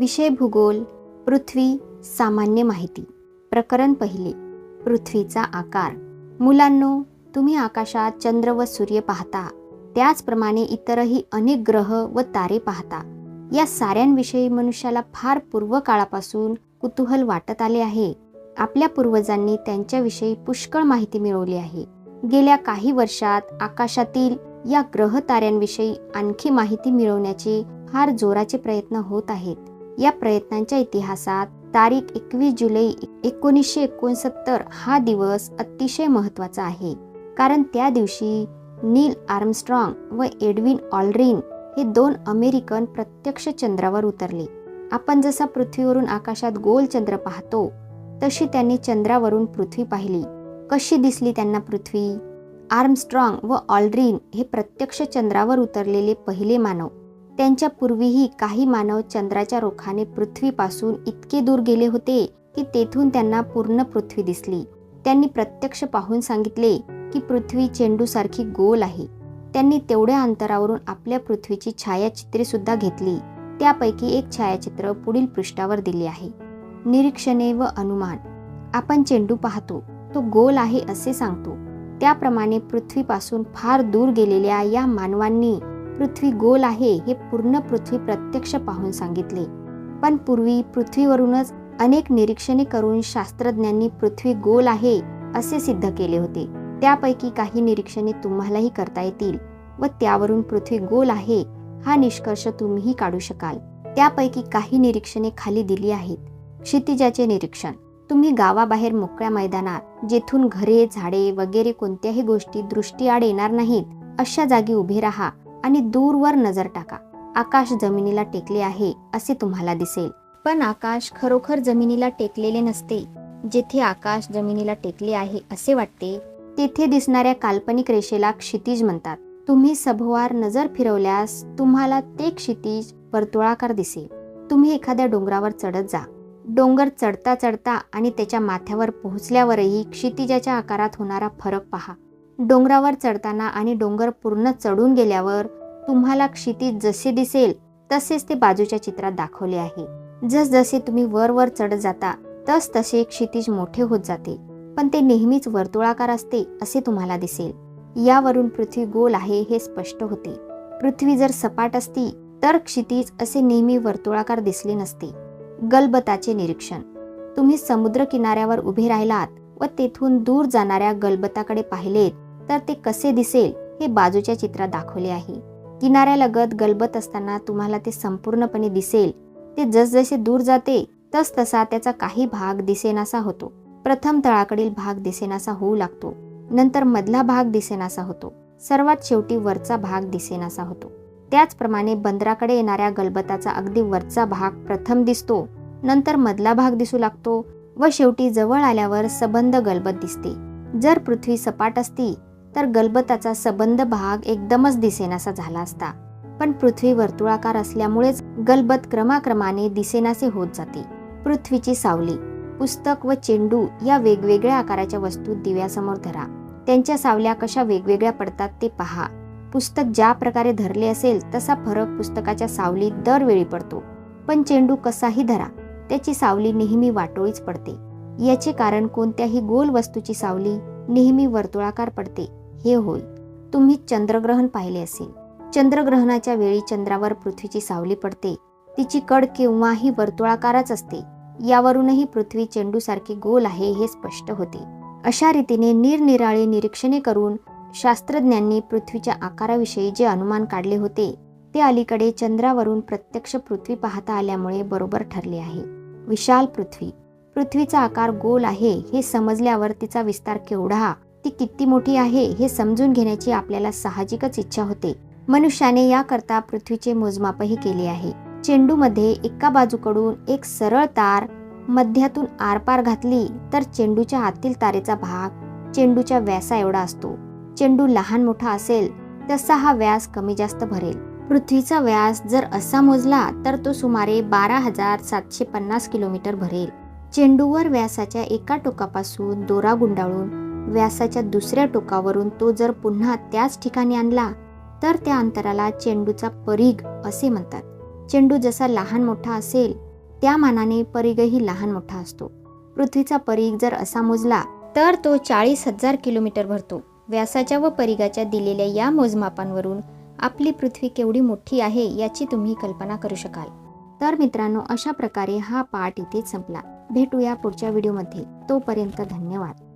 विषय भूगोल पृथ्वी सामान्य माहिती. प्रकरण पहिले. पृथ्वीचा आकार. मुलांनो तुम्ही आकाशात चंद्र व सूर्य पाहता. त्याचप्रमाणे इतरही अनेक ग्रह व तारे पाहता. या साऱ्यांविषयी मनुष्याला फार पूर्व काळापासून कुतूहल वाटत आले आहे. आपल्या पूर्वजांनी त्यांच्याविषयी पुष्कळ माहिती मिळवली आहे. गेल्या काही वर्षात आकाशातील या ग्रह ताऱ्यांविषयी आणखी माहिती मिळवण्याचे फार जोराचे प्रयत्न होत आहेत. या प्रयत्नांच्या इतिहासात तारीख एकवीस जुलै एकोणीसशे एकोणसत्तर हा दिवस अतिशय महत्त्वाचा आहे. कारण त्या दिवशी नील आर्मस्ट्रॉंग व एडविन ऑलरिन हे दोन अमेरिकन प्रत्यक्ष चंद्रावर उतरले. आपण जसा पृथ्वीवरून आकाशात गोल चंद्र पाहतो तशी त्यांनी चंद्रावरून पृथ्वी पाहिली. कशी दिसली त्यांना पृथ्वी? आर्मस्ट्रॉंग व ऑलरिन हे प्रत्यक्ष चंद्रावर उतरलेले पहिले मानव. त्यांच्या पूर्वीही काही मानव चंद्राच्या रोखाने पृथ्वीपासून इतके दूर गेले होते की तेथून त्यांना पूर्ण पृथ्वी दिसली. त्यांनी प्रत्यक्ष पाहून सांगितले की पृथ्वी चेंडूसारखी गोल आहे. त्यांनी तेवढ्या अंतरावरून आपल्या पृथ्वीची छायाचित्रे सुद्धा घेतली. त्यापैकी एक छायाचित्र पुढील पृष्ठावर दिले आहे. निरीक्षणे व अनुमान. आपण चेंडू पाहतो. तो गोल आहे असे सांगतो. त्याप्रमाणे पृथ्वीपासून फार दूर गेलेल्या या मानवांनी पृथ्वी गोल आहे हे पूर्ण पृथ्वी प्रत्यक्ष पाहून सांगितले. पण पूर्वी पृथ्वीवरूनच अनेक निरीक्षणे करून शास्त्रज्ञांनी पृथ्वी गोल आहे असे सिद्ध केले होते. त्यापैकी काही निरीक्षणे तुम्हालाही करता येतील व त्यावरून पृथ्वी गोल आहे हा निष्कर्ष तुम्हीही काढू शकाल. त्यापैकी काही निरीक्षणे खाली दिली आहेत. क्षितिजाचे निरीक्षण. तुम्ही गावाबाहेर मोकळ्या मैदानात जेथून घरे झाडे वगैरे कोणत्याही गोष्टी दृष्टीआड येणार नाहीत अशा जागी उभे राहा. आणि दूरवर नजर टाका. आकाश जमिनीला टेकले आहे असे तुम्हाला दिसेल. पण आकाश खरोखर जमिनीला टेकलेले नसते. जेथे आकाश जमिनीला टेकले आहे असे वाटते तेथे दिसणाऱ्या काल्पनिक रेषेला क्षितिज म्हणतात. तुम्ही सभोवार नजर फिरवल्यास तुम्हाला ते क्षितिज वर्तुळाकार दिसेल. तुम्ही एखाद्या डोंगरावर चढत जा. डोंगर चढता चढता आणि त्याच्या माथ्यावर पोहोचल्यावरही क्षितिजाच्या आकारात होणारा फरक पहा. डोंगरावर चढताना आणि डोंगर पूर्ण चढून गेल्यावर तुम्हाला क्षितिज जसे दिसेल तसेच ते बाजूच्या चित्रात दाखवले आहे. जसजसे तुम्ही वर वर चढत जाता तस तसे क्षितिज मोठे होत जाते. पण ते नेहमीच वर्तुळाकार असते असे तुम्हाला दिसेल. यावरून पृथ्वी गोल आहे हे स्पष्ट होते. पृथ्वी जर सपाट असती तर क्षितिज असे नेहमी वर्तुळाकार दिसले नसते. गलबताचे निरीक्षण. तुम्ही समुद्र किनाऱ्यावर उभे राहिलात व तेथून दूर जाणाऱ्या गलबताकडे पाहिलेत तर ते कसे दिसेल हे बाजूच्या चित्रात दाखवले आहे. किनाऱ्यालगत गलबत असताना तुम्हाला ते संपूर्णपणे दिसेल. ते जसजसे दूर जाते तस तसा त्याचा काही भाग दिसेनासा होतो. प्रथम तळाकडील भाग दिसेनासा होऊ लागतो. नंतर मधला भाग दिसेनासा होतो. सर्वात शेवटी वरचा भाग दिसेनासा होतो. त्याचप्रमाणे बंदराकडे येणाऱ्या गलबताचा अगदी वरचा भाग प्रथम दिसतो. नंतर मधला भाग दिसू लागतो व शेवटी जवळ आल्यावर सबंध गलबत दिसते. जर पृथ्वी सपाट असती तर गलबताचा सबंध भाग एकदमच दिसेनासा झाला असता. पण पृथ्वी वर्तुळाकार असल्यामुळेच गलबत क्रमाक्रमाने दिसेनासे होत जाते. पृथ्वीची सावली पुस्तक व चेंडू या वेगवेगळ्या आकाराच्या वस्तू दिव्यासमोर धरा. त्यांच्या सावल्या कशा वेगवेगळ्या पडतात ते पहा. पुस्तक ज्या प्रकारे धरले असेल तसा फरक पुस्तकाच्या सावलीत दरवेळी पडतो. पण चेंडू कसाही धरा त्याची सावली नेहमी वाटोळीच पडते. याचे कारण कोणत्याही गोल वस्तूची सावली नेहमी वर्तुळाकार पडते. हे होय तुम्ही चंद्रग्रहण पाहिले असेल. चंद्रग्रहणाच्या वेळी चंद्रावर पृथ्वीची सावली पडते. तिची कड केव्हाही वर्तुळाकारच असते. यावरूनही पृथ्वी चेंडूसारखी गोल आहे हे स्पष्ट होते. अशा रीतीने निरनिराळे निरीक्षणे करून शास्त्रज्ञांनी पृथ्वीच्या आकाराविषयी जे अनुमान काढले होते ते अलीकडे चंद्रावरून प्रत्यक्ष पृथ्वी पाहता आल्यामुळे बरोबर ठरले आहे. विशाल पृथ्वी. पृथ्वीचा आकार गोल आहे हे समजल्यावर तिचा विस्तार केवढा ती किती मोठी आहे हे समजून घेण्याची आपल्याला साहजिकच इच्छा होते. मनुष्याने याकरता पृथ्वीचे मोजमापही केले आहे. चेंडूमध्ये एका बाजूकडून एक सरळ तार मध्यातून आरपार घातली तर चेंडूच्या आतील तारेचा भाग चेंडूच्या व्यासा एवढा असतो. चेंडू लहान मोठा असेल तसा हा व्यास कमी जास्त भरेल. पृथ्वीचा व्यास जर असा मोजला तर तो सुमारे बारा हजार सातशे पन्नास किलोमीटर भरेल. चेंडूवर व्यासाच्या एका टोकापासून दोरा गुंडाळून व्यासाच्या दुसऱ्या टोकावरून तो जर पुन्हा त्याच ठिकाणी आणला तर त्या अंतराला चेंडूचा परीघ असे म्हणतात. चेंडू जसा लहान मोठा असेल त्या मानाने परीघही लहान मोठा असतो. पृथ्वीचा परीघ जर असा मोजला तर तो चाळीस हजार किलोमीटर भरतो. व्यासाच्या व परिघाच्या दिलेल्या या मोजमापांवरून आपली पृथ्वी केवढी मोठी आहे याची तुम्ही कल्पना करू शकाल. तर मित्रांनो अशा प्रकारे हा पाठ इथे संपला. भेटूया पुढच्या व्हिडिओमध्ये. तोपर्यंत धन्यवाद.